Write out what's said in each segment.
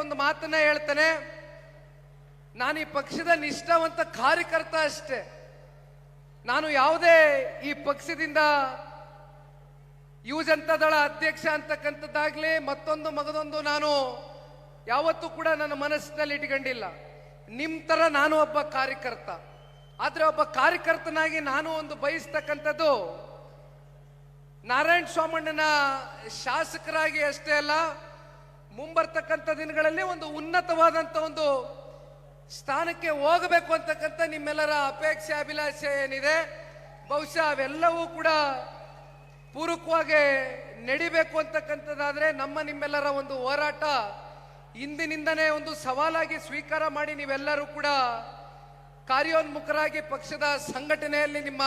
ಒಂದು ಮಾತನ್ನ ಹೇಳ್ತೇನೆ. ನಾನು ಈ ಪಕ್ಷದ ನಿಷ್ಠಾವಂತ ಕಾರ್ಯಕರ್ತ ಅಷ್ಟೇ. ನಾನು ಯಾವುದೇ ಈ ಪಕ್ಷದಿಂದ ಯುವ ಜನತಾದಳ ಅಧ್ಯಕ್ಷ ಅಂತಕ್ಕಂಥದ್ದಾಗ್ಲಿ ಮತ್ತೊಂದು ಮಗದೊಂದು ನಾನು ಯಾವತ್ತೂ ಕೂಡ ನನ್ನ ಮನಸ್ಸಿನಲ್ಲಿ ಇಟ್ಕೊಂಡಿಲ್ಲ. ನಿಮ್ಮ ತರ ನಾನು ಒಬ್ಬ ಕಾರ್ಯಕರ್ತ. ಆದರೆ ಒಬ್ಬ ಕಾರ್ಯಕರ್ತನಾಗಿ ನಾನು ಒಂದು ಬಯಸ್ತಕ್ಕಂಥದ್ದು ನಾರಾಯಣ ಸ್ವಾಮಣ್ಣನ ಶಾಸಕರಾಗಿ ಅಷ್ಟೇ ಅಲ್ಲ ಮುಂಬರ್ತಕ್ಕಂಥ ದಿನಗಳಲ್ಲಿ ಒಂದು ಉನ್ನತವಾದಂಥ ಒಂದು ಸ್ಥಾನಕ್ಕೆ ಹೋಗಬೇಕು ಅಂತಕ್ಕಂಥ ನಿಮ್ಮೆಲ್ಲರ ಅಪೇಕ್ಷೆ, ಅಭಿಲಾಷೆ ಏನಿದೆ, ಬಹುಶಃ ಅವೆಲ್ಲವೂ ಕೂಡ ಪೂರಕವಾಗಿ ನಡಿಬೇಕು ಅಂತಕ್ಕಂಥದ್ದಾದ್ರೆ ನಮ್ಮ ನಿಮ್ಮೆಲ್ಲರ ಒಂದು ಹೋರಾಟ, ಇಂದಿನಿಂದನೇ ಒಂದು ಸವಾಲಾಗಿ ಸ್ವೀಕಾರ ಮಾಡಿ ನೀವೆಲ್ಲರೂ ಕೂಡ ಕಾರ್ಯೋನ್ಮುಖರಾಗಿ ಪಕ್ಷದ ಸಂಘಟನೆಯಲ್ಲಿ ನಿಮ್ಮ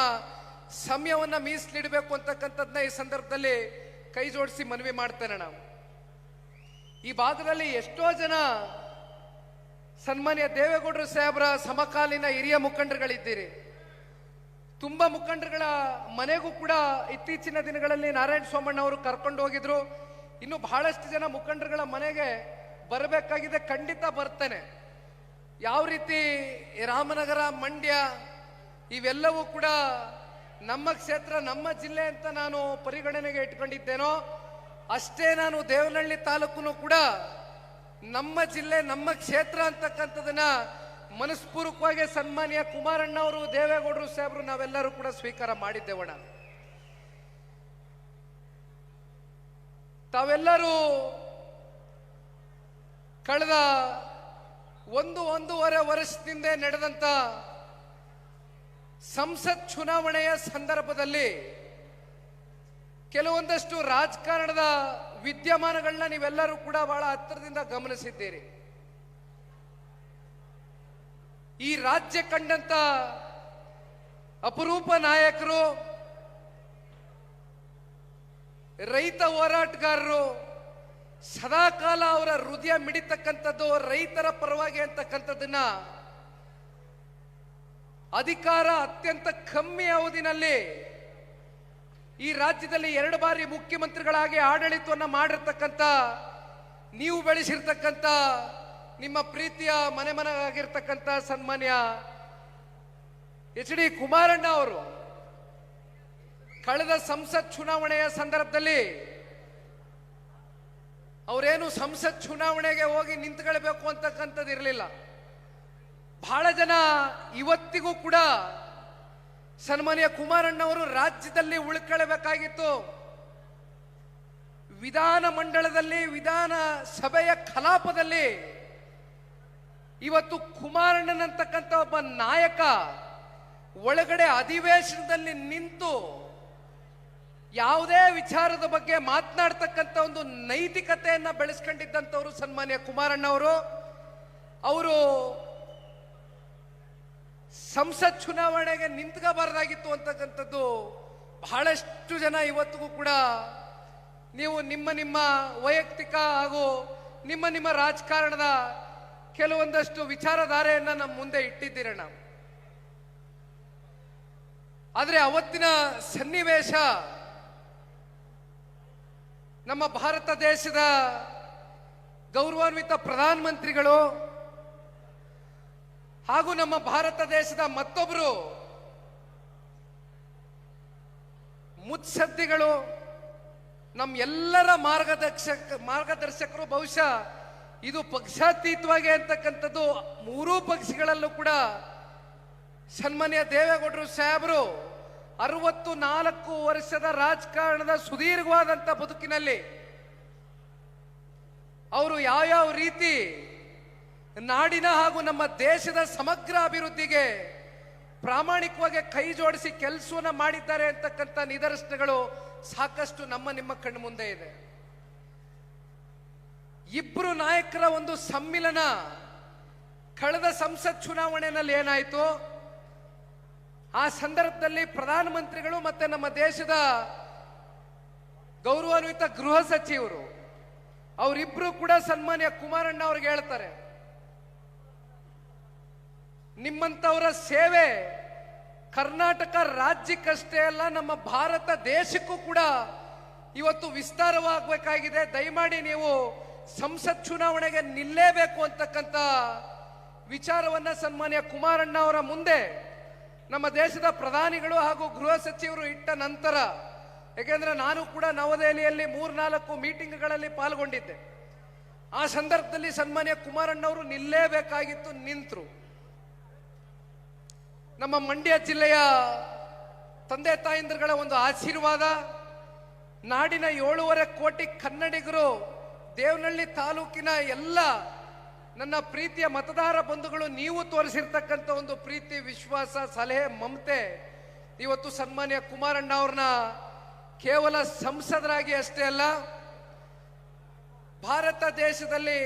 ಸಮಯವನ್ನು ಮೀಸಲಿಡಬೇಕು ಅಂತಕ್ಕಂಥದ್ದನ್ನ ಈ ಸಂದರ್ಭದಲ್ಲಿ ಕೈ ಜೋಡಿಸಿ ಮನವಿ ಮಾಡ್ತೇನೆ ನಾವು. ಈ ಭಾಗದಲ್ಲಿ ಎಷ್ಟೋ ಜನ ಸನ್ಮಾನ್ಯ ದೇವೇಗೌಡರು ಸಾಹೇಬರ ಸಮಕಾಲೀನ ಹಿರಿಯ ಮುಖಂಡರುಗಳಿದ್ದೀರಿ. ತುಂಬಾ ಮುಖಂಡರುಗಳ ಮನೆಗೂ ಕೂಡ ಇತ್ತೀಚಿನ ದಿನಗಳಲ್ಲಿ ನಾರಾಯಣ ಸೋಮಣ್ಣ ಅವರು ಕರ್ಕೊಂಡು ಹೋಗಿದ್ರು. ಇನ್ನು ಬಹಳಷ್ಟು ಜನ ಮುಖಂಡರುಗಳ ಮನೆಗೆ ಬರಬೇಕಾಗಿದೆ, ಖಂಡಿತ ಬರ್ತೇನೆ. ಯಾವ ರೀತಿ ರಾಮನಗರ, ಮಂಡ್ಯ ಇವೆಲ್ಲವೂ ಕೂಡ ನಮ್ಮ ಕ್ಷೇತ್ರ, ನಮ್ಮ ಜಿಲ್ಲೆ ಅಂತ ನಾನು ಪರಿಗಣನೆಗೆ ಇಟ್ಕೊಂಡಿದ್ದೇನೋ ಅಷ್ಟೇ ನಾನು ದೇವನಹಳ್ಳಿ ತಾಲೂಕು ಕೂಡ ನಮ್ಮ ಜಿಲ್ಲೆ, ನಮ್ಮ ಕ್ಷೇತ್ರ ಅಂತಕ್ಕಂಥದನ್ನ ಮನಸ್ಪೂರ್ವಕವಾಗಿ ಸನ್ಮಾನ್ಯ ಕುಮಾರಣ್ಣ ಅವರು, ದೇವೇಗೌಡರು ಸಾಹೇಬರು ನಾವೆಲ್ಲರೂ ಕೂಡ ಸ್ವೀಕಾರ ಮಾಡಿದ್ದೇವಣ ತಾವೆಲ್ಲರೂ ಕಳೆದ ಒಂದು ಒಂದೂವರೆ ವರ್ಷದಿಂದ ನಡೆದಂತ ಸಂಸತ್ ಚುನಾವಣೆಯ ಸಂದರ್ಭದಲ್ಲಿ ಕೆಲವೊಂದಷ್ಟು ರಾಜಕಾರಣದ ವಿದ್ಯಮಾನಗಳನ್ನ ನೀವೆಲ್ಲರೂ ಕೂಡ ಬಹಳ ಹತ್ತಿರದಿಂದ ಗಮನಿಸಿದ್ದೀರಿ. ಈ ರಾಜ್ಯ ಕಂಡಂತ ಅಪರೂಪ ನಾಯಕರು, ರೈತ ಹೋರಾಟಗಾರರು, ಸದಾಕಾಲ ಅವರ ಹೃದಯ ಮಿಡಿತಕ್ಕಂಥದ್ದು ರೈತರ ಪರವಾಗಿ ಅಂತಕ್ಕಂಥದ್ದನ್ನ ಅಧಿಕಾರ ಅತ್ಯಂತ ಕಮ್ಮಿ ಅವಧಿನಲ್ಲಿ ಈ ರಾಜ್ಯದಲ್ಲಿ ಎರಡು ಬಾರಿ ಮುಖ್ಯಮಂತ್ರಿಗಳಾಗಿ ಆಡಳಿತವನ್ನು ಮಾಡಿರ್ತಕ್ಕಂಥ, ನೀವು ಬೆಳೆಸಿರ್ತಕ್ಕಂಥ, ನಿಮ್ಮ ಪ್ರೀತಿಯ ಮನೆ ಮನೆಯಾಗಿರ್ತಕ್ಕಂಥ ಸನ್ಮಾನ್ಯ ಎಚ್ ಡಿ ಕುಮಾರಣ್ಣ ಅವರು ಕಳೆದ ಸಂಸತ್ ಚುನಾವಣೆಯ ಸಂದರ್ಭದಲ್ಲಿ ಅವರೇನು ಸಂಸತ್ ಚುನಾವಣೆಗೆ ಹೋಗಿ ನಿಂತ್ಕೊಳ್ಬೇಕು ಅಂತಕ್ಕಂಥದ್ದು ಇರಲಿಲ್ಲ ಬಹಳ ಜನ ಇವತ್ತಿಗೂ ಕೂಡ ಸನ್ಮಾನ್ಯ ಕುಮಾರಣ್ಣವರು ರಾಜ್ಯದಲ್ಲಿ ಉಳ್ಕೊಳ್ಬೇಕಾಗಿತ್ತು. ವಿಧಾನ ಮಂಡಲದಲ್ಲಿ, ವಿಧಾನ ಸಭೆಯ ಕಲಾಪದಲ್ಲಿ ಇವತ್ತು ಕುಮಾರಣ್ಣನಂತಕ್ಕಂಥ ಒಬ್ಬ ನಾಯಕ ಒಳಗಡೆ ಅಧಿವೇಶನದಲ್ಲಿ ನಿಂತು ಯಾವುದೇ ವಿಚಾರದ ಬಗ್ಗೆ ಮಾತನಾಡ್ತಕ್ಕಂಥ ಒಂದು ನೈತಿಕತೆಯನ್ನು ಬೆಳೆಸ್ಕೊಂಡಿದ್ದಂಥವ್ರು ಸನ್ಮಾನ್ಯ ಕುಮಾರಣ್ಣವರು. ಅವರು ಸಂಸತ್ ಚುನಾವಣೆಗೆ ನಿಂತ್ಕೋಬಾರ್ದಾಗಿತ್ತು ಅಂತಕ್ಕಂಥದ್ದು ಬಹಳಷ್ಟು ಜನ ಇವತ್ತಿಗೂ ಕೂಡ ನೀವು ನಿಮ್ಮ ನಿಮ್ಮ ವೈಯಕ್ತಿಕ ಹಾಗೂ ನಿಮ್ಮ ನಿಮ್ಮ ರಾಜಕಾರಣದ ಕೆಲವೊಂದಷ್ಟು ವಿಚಾರಧಾರೆಯನ್ನು ನಮ್ಮ ಮುಂದೆ ಇಟ್ಟಿದ್ದೀರಣ್ಣ ಆದರೆ ಅವತ್ತಿನ ಸನ್ನಿವೇಶ ನಮ್ಮ ಭಾರತ ದೇಶದ ಗೌರವಾನ್ವಿತ ಪ್ರಧಾನಮಂತ್ರಿಗಳು ಹಾಗೂ ನಮ್ಮ ಭಾರತ ದೇಶದ ಮತ್ತೊಬ್ಬರು ಮುತ್ಸದ್ದಿಗಳು ನಮ್ಮ ಎಲ್ಲರ ಮಾರ್ಗದರ್ಶಕ, ಮಾರ್ಗದರ್ಶಕರು ಬಹುಶಃ ಇದು ಪಕ್ಷಾತೀತವಾಗಿ ಅಂತಕ್ಕಂಥದ್ದು ಮೂರೂ ಪಕ್ಷಗಳಲ್ಲೂ ಕೂಡ ಸನ್ಮಾನ್ಯ ದೇವೇಗೌಡರು ಸಾಹೇಬರು ಅರವತ್ತು ನಾಲ್ಕು ವರ್ಷದ ರಾಜಕಾರಣದ ಸುದೀರ್ಘವಾದಂಥ ಬದುಕಿನಲ್ಲಿ ಅವರು ಯಾವ್ಯಾವ ರೀತಿ ನಾಡಿನ ಹಾಗೂ ನಮ್ಮ ದೇಶದ ಸಮಗ್ರ ಅಭಿವೃದ್ಧಿಗೆ ಪ್ರಾಮಾಣಿಕವಾಗಿ ಕೈ ಜೋಡಿಸಿ ಕೆಲಸವನ್ನ ಮಾಡಿದ್ದಾರೆ ಅಂತಕ್ಕಂಥ ನಿದರ್ಶನಗಳು ಸಾಕಷ್ಟು ನಮ್ಮ ನಿಮ್ಮ ಕಣ್ಣು ಮುಂದೆ ಇದೆ. ಇಬ್ಬರು ನಾಯಕರ ಒಂದು ಸಮ್ಮಿಲನ ಕಳೆದ ಸಂಸತ್ ಚುನಾವಣೆಯಲ್ಲಿ ಏನಾಯಿತು? ಆ ಸಂದರ್ಭದಲ್ಲಿ ಪ್ರಧಾನಮಂತ್ರಿಗಳು ಮತ್ತೆ ನಮ್ಮ ದೇಶದ ಗೌರವಾನ್ವಿತ ಗೃಹ ಸಚಿವರು, ಅವರಿಬ್ರು ಕೂಡ ಸನ್ಮಾನ್ಯ ಕುಮಾರಣ್ಣ ಅವ್ರಿಗೆ ಹೇಳ್ತಾರೆ. ನಿಮ್ಮಂತವರ ಸೇವೆ ಕರ್ನಾಟಕ ರಾಜ್ಯಕ್ಕಷ್ಟೇ ಅಲ್ಲ, ನಮ್ಮ ಭಾರತ ದೇಶಕ್ಕೂ ಕೂಡ ಇವತ್ತು ವಿಸ್ತಾರವಾಗಬೇಕಾಗಿದೆ. ದಯಮಾಡಿ ನೀವು ಸಂಸತ್ ಚುನಾವಣೆಗೆ ನಿಲ್ಲೇಬೇಕು ಅಂತಕ್ಕಂಥ ವಿಚಾರವನ್ನ ಸನ್ಮಾನ್ಯ ಕುಮಾರಣ್ಣ ಅವರ ಮುಂದೆ ನಮ್ಮ ದೇಶದ ಪ್ರಧಾನಿಗಳು ಹಾಗೂ ಗೃಹ ಸಚಿವರು ಇಟ್ಟ ನಂತರ ಯಾಕೆಂದ್ರೆ ನಾನು ಕೂಡ ನವದೆಹಲಿಯಲ್ಲಿ ಮೂರ್ನಾಲ್ಕು ಮೀಟಿಂಗ್ಗಳಲ್ಲಿ ಪಾಲ್ಗೊಂಡಿದ್ದೆ. ಆ ಸಂದರ್ಭದಲ್ಲಿ ಸನ್ಮಾನ್ಯ ಕುಮಾರಣ್ಣವರು ನಿಲ್ಲೇಬೇಕಾಗಿತ್ತು, ನಿಂತರು. ನಮ್ಮ ಮಂಡ್ಯ ಜಿಲ್ಲೆಯ ತಂದೆ ತಾಯಂದಿರುಗಳ ಒಂದು ಆಶೀರ್ವಾದ, ನಾಡಿನ ಏಳೂವರೆ ಕೋಟಿ ಕನ್ನಡಿಗರು ದೇವನಹಳ್ಳಿ ತಾಲೂಕಿನ ಎಲ್ಲ ನನ್ನ ಪ್ರೀತಿಯ ಮತದಾರ ಬಂಧುಗಳು, ನೀವು ತೋರಿಸಿರ್ತಕ್ಕಂಥ ಒಂದು ಪ್ರೀತಿ, ವಿಶ್ವಾಸ, ಸಲಹೆ, ಮಮತೆ, ಇವತ್ತು ಸನ್ಮಾನ್ಯ ಕುಮಾರಣ್ಣ ಅವ್ರನ್ನ ಕೇವಲ ಸಂಸದರಾಗಿ ಅಷ್ಟೇ ಅಲ್ಲ, ಭಾರತ ದೇಶದಲ್ಲಿ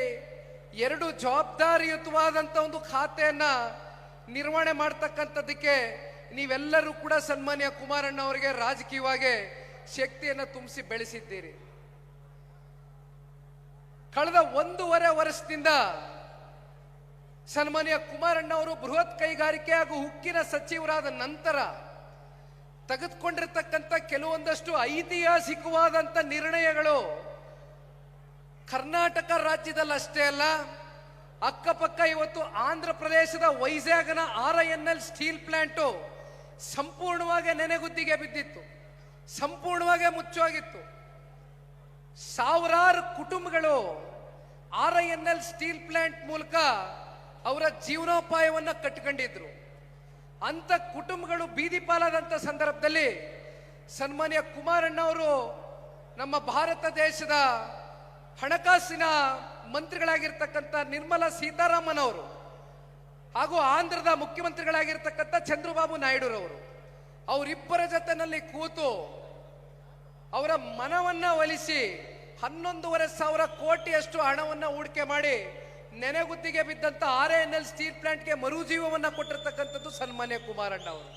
ಎರಡು ಜವಾಬ್ದಾರಿಯುತವಾದಂಥ ಒಂದು ಖಾತೆಯನ್ನ ನಿರ್ವಹಣೆ ಮಾಡ್ತಕ್ಕಂಥದ್ದಕ್ಕೆ ನೀವೆಲ್ಲರೂ ಕೂಡ ಸನ್ಮಾನ್ಯ ಕುಮಾರಣ್ಣ ಅವರಿಗೆ ರಾಜಕೀಯವಾಗಿ ಶಕ್ತಿಯನ್ನು ತುಂಬಿಸಿ ಬೆಳೆಸಿದ್ದೀರಿ. ಕಳೆದ ಒಂದೂವರೆ ವರ್ಷದಿಂದ ಸನ್ಮಾನ್ಯ ಕುಮಾರಣ್ಣ ಅವರು ಬೃಹತ್ ಕೈಗಾರಿಕೆ ಹಾಗೂ ಉಕ್ಕಿನ ಸಚಿವರಾದ ನಂತರ ತೆಗೆದುಕೊಂಡಿರ್ತಕ್ಕಂಥ ಕೆಲವೊಂದಷ್ಟು ಐತಿಹಾಸಿಕವಾದಂಥ ನಿರ್ಣಯಗಳು ಕರ್ನಾಟಕ ರಾಜ್ಯದಲ್ಲಷ್ಟೇ ಅಲ್ಲ ಅಕ್ಕಪಕ್ಕ ಇವತ್ತು ಆಂಧ್ರ ಪ್ರದೇಶದ ವೈಜಾಗ್ನ R I N L steel plant ಸಂಪೂರ್ಣವಾಗಿ ನೆನೆಗುದ್ದಿಗೆ ಬಿದ್ದಿತ್ತು. ಸಂಪೂರ್ಣವಾಗಿ ಮುಚ್ಚೋಗಿತ್ತು ಸಾವಿರಾರು ಕುಟುಂಬಗಳು R I N L steel plant ಮೂಲಕ ಅವರ ಜೀವನೋಪಾಯವನ್ನು ಕಟ್ಕೊಂಡಿದ್ರು ಅಂತ ಕುಟುಂಬಗಳು ಬೀದಿ ಪಾಲಾದಂಥ ಸಂದರ್ಭದಲ್ಲಿ ಸನ್ಮಾನ್ಯ ಕುಮಾರಣ್ಣ ಅವರು ನಮ್ಮ ಭಾರತ ದೇಶದ ಹಣಕಾಸಿನ ಮಂತ್ರಿಗಳಾಗಿರ್ತಕ್ಕಂಥ ನಿರ್ಮಲಾ ಸೀತಾರಾಮನ್ ಅವರು ಹಾಗೂ ಆಂಧ್ರದ ಮುಖ್ಯಮಂತ್ರಿಗಳಾಗಿರ್ತಕ್ಕಂಥ ಚಂದ್ರಬಾಬು ನಾಯ್ಡುರವರು, ಅವರಿಬ್ಬರ ಜೊತೆನಲ್ಲಿ ಕೂತು ಅವರ ಮನವನ್ನ ಒಲಿಸಿ ಹನ್ನೊಂದೂವರೆ ಸಾವಿರ ಕೋಟಿಯಷ್ಟು ಹಣವನ್ನ ಹೂಡಿಕೆ ಮಾಡಿ ನೆನೆಗುದ್ದಿಗೆ ಬಿದ್ದಂತ ಆರ್ ಎನ್ ಎಲ್ ಸ್ಟೀಲ್ ಪ್ಲಾಂಟ್ಗೆ ಮರುಜೀವವನ್ನ ಕೊಟ್ಟಿರ್ತಕ್ಕಂಥದ್ದು ಸನ್ಮಾನ್ಯ ಕುಮಾರಣ್ಣ ಅವರು.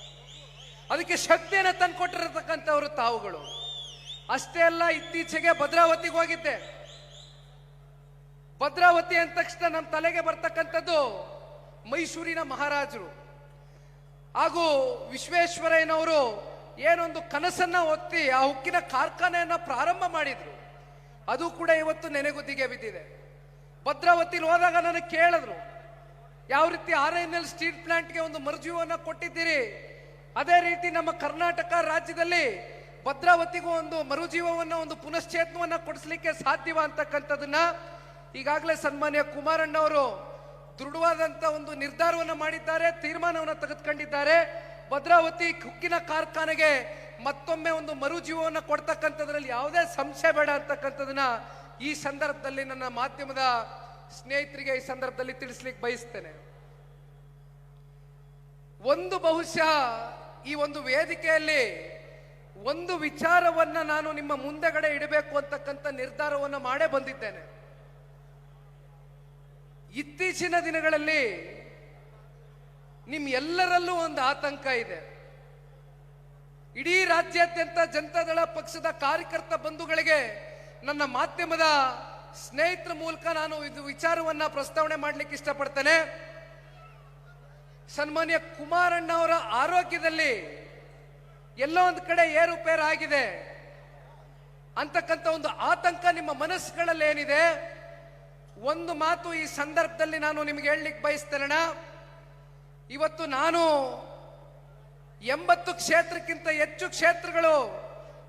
ಅದಕ್ಕೆ ಶಕ್ತಿಯನ್ನು ತಂದುಕೊಟ್ಟಿರತಕ್ಕಂಥವ್ರು ತಾವುಗಳು. ಅಷ್ಟೇ ಅಲ್ಲ, ಇತ್ತೀಚೆಗೆ ಭದ್ರಾವತಿಗೆ ಹೋಗಿದ್ದೆ. ಭದ್ರಾವತಿ ಅಂದ ತಕ್ಷಣ ನಮ್ಮ ತಲೆಗೆ ಬರ್ತಕ್ಕಂಥದ್ದು ಮೈಸೂರಿನ ಮಹಾರಾಜರು. ಹಾಗೂ ವಿಶ್ವೇಶ್ವರಯ್ಯನವರು ಏನೊಂದು ಕನಸನ್ನ ಒತ್ತಿ ಆ ಉಕ್ಕಿನ ಕಾರ್ಖಾನೆಯನ್ನ ಪ್ರಾರಂಭ ಮಾಡಿದ್ರು. ಅದು ಕೂಡ ಇವತ್ತು ನೆನೆಗುದ್ದಿಗೆ ಬಿದ್ದಿದೆ. ಭದ್ರಾವತಿಲಿ ಹೋದಾಗ ನನಗೆ ಕೇಳಿದ್ರು, ಯಾವ ರೀತಿ ಆರ್ ಎನ್ ಎಲ್ ಸ್ಟೀಲ್ ಪ್ಲಾಂಟ್ಗೆ ಒಂದು ಮರುಜೀವನ ಕೊಟ್ಟಿದ್ದೀರಿ? ಅದೇ ರೀತಿ ನಮ್ಮ ಕರ್ನಾಟಕ ರಾಜ್ಯದಲ್ಲಿ ಭದ್ರಾವತಿಗೂ ಒಂದು ಮರುಜೀವವನ್ನ, ಒಂದು ಪುನಶ್ಚೇತನವನ್ನ ಕೊಡಿಸ್ಲಿಕ್ಕೆ ಸಾಧ್ಯವ? ಅಂತಕ್ಕಂಥದನ್ನ ಈಗಾಗಲೇ ಸನ್ಮಾನ್ಯ ಕುಮಾರಣ್ಣ ಅವರು ದೃಢವಾದಂತ ಒಂದು ನಿರ್ಧಾರವನ್ನು ಮಾಡಿದ್ದಾರೆ, ತೀರ್ಮಾನವನ್ನು ತೆಗೆದುಕೊಂಡಿದ್ದಾರೆ. ಭದ್ರಾವತಿ ಕುಕ್ಕಿನ ಕಾರ್ಖಾನೆಗೆ ಮತ್ತೊಮ್ಮೆ ಒಂದು ಮರುಜೀವವನ್ನು ಕೊಡ್ತಕ್ಕಂಥದ್ರಲ್ಲಿ ಯಾವುದೇ ಸಂಶಯ ಬೇಡ ಅಂತಕ್ಕಂಥದನ್ನ ಈ ಸಂದರ್ಭದಲ್ಲಿ ನನ್ನ ಮಾಧ್ಯಮದ ಸ್ನೇಹಿತರಿಗೆ ಈ ಸಂದರ್ಭದಲ್ಲಿ ತಿಳಿಸ್ಲಿಕ್ಕೆ ಬಯಸ್ತೇನೆ. ಒಂದು ಬಹುಶಃ ಈ ಒಂದು ವೇದಿಕೆಯಲ್ಲಿ ಒಂದು ವಿಚಾರವನ್ನ ನಾನು ನಿಮ್ಮ ಮುಂದೆಗಡೆ ಇಡಬೇಕು ಅಂತಕ್ಕಂಥ ನಿರ್ಧಾರವನ್ನು ಮಾಡೇ ಬಂದಿದ್ದೇನೆ. ಇತ್ತೀಚಿನ ದಿನಗಳಲ್ಲಿ ನಿಮ್ ಎಲ್ಲರಲ್ಲೂ ಒಂದು ಆತಂಕ ಇದೆ. ಇಡೀ ರಾಜ್ಯಾದ್ಯಂತ ಜನತಾದಳ ಪಕ್ಷದ ಕಾರ್ಯಕರ್ತ ಬಂಧುಗಳಿಗೆ ನನ್ನ ಮಾಧ್ಯಮದ ಸ್ನೇಹಿತರ ಮೂಲಕ ನಾನು ಇದು ವಿಚಾರವನ್ನ ಪ್ರಸ್ತಾವನೆ ಮಾಡಲಿಕ್ಕೆ ಇಷ್ಟಪಡ್ತೇನೆ. ಸನ್ಮಾನ್ಯ ಕುಮಾರಣ್ಣ ಅವರ ಆರೋಗ್ಯದಲ್ಲಿ ಎಲ್ಲೋ ಒಂದು ಕಡೆ ಏರುಪೇರು ಆಗಿದೆ ಅಂತಕ್ಕಂಥ ಒಂದು ಆತಂಕ ನಿಮ್ಮ ಮನಸ್ಸುಗಳಲ್ಲಿ ಏನಿದೆ? ಒಂದು ಮಾತು ಈ ಸಂದರ್ಭದಲ್ಲಿ ನಾನು ನಿಮಗೆ ಹೇಳಲಿಕ್ಕೆ ಬಯಸ್ತೇನೆ ಇವತ್ತು ನಾನು ಎಂಬತ್ತು ಕ್ಷೇತ್ರಕ್ಕಿಂತ ಹೆಚ್ಚು ಕ್ಷೇತ್ರಗಳು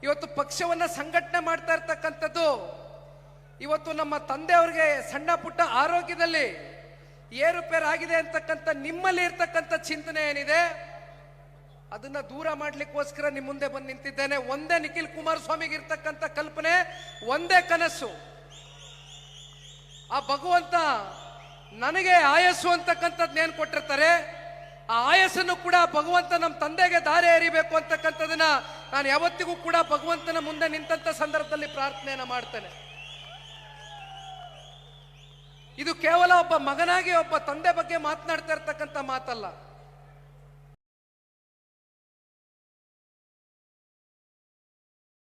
ಇವತ್ತು ಪಕ್ಷವನ್ನ ಸಂಘಟನೆ ಮಾಡ್ತಾ ಇರ್ತಕ್ಕಂಥದ್ದು. ಇವತ್ತು ನಮ್ಮ ತಂದೆಯವರಿಗೆ ಸಣ್ಣ ಪುಟ್ಟ ಆರೋಗ್ಯದಲ್ಲಿ ಏರುಪೇರು ಆಗಿದೆ ಅಂತಕ್ಕಂಥ ನಿಮ್ಮಲ್ಲಿ ಇರ್ತಕ್ಕಂಥ ಚಿಂತನೆ ಏನಿದೆ? ಅದನ್ನ ದೂರ ಮಾಡ್ಲಿಕ್ಕೋಸ್ಕರ ನಿಮ್ಮ ಮುಂದೆ ಬಂದು ನಿಂತಿದ್ದೇನೆ. ಒಂದೇ ನಿಖಿಲ್ ಕುಮಾರಸ್ವಾಮಿಗೆ ಇರ್ತಕ್ಕಂಥ ಕಲ್ಪನೆ, ಒಂದೇ ಕನಸು. ಆ ಭಗವಂತ ನನಗೆ ಆಯಸ್ಸು ಅಂತಕ್ಕಂಥದ್ನೇನು ಕೊಟ್ಟಿರ್ತಾರೆ? ಆ ಆಯಸ್ಸನ್ನು ಕೂಡ ಭಗವಂತ ನಮ್ಮ ತಂದೆಗೆ ದಾರಿ ಎರಿಬೇಕು ಅಂತಕ್ಕಂಥದನ್ನ ನಾನು ಯಾವತ್ತಿಗೂ ಕೂಡ ಭಗವಂತನ ಮುಂದೆ ನಿಂತಂತ ಸಂದರ್ಭದಲ್ಲಿ ಪ್ರಾರ್ಥನೆಯನ್ನು ಮಾಡ್ತೇನೆ. ಇದು ಕೇವಲ ಒಬ್ಬ ಮಗನಾಗಿ ಒಬ್ಬ ತಂದೆ ಬಗ್ಗೆ ಮಾತನಾಡ್ತಾ ಇರ್ತಕ್ಕಂಥ ಮಾತಲ್ಲ.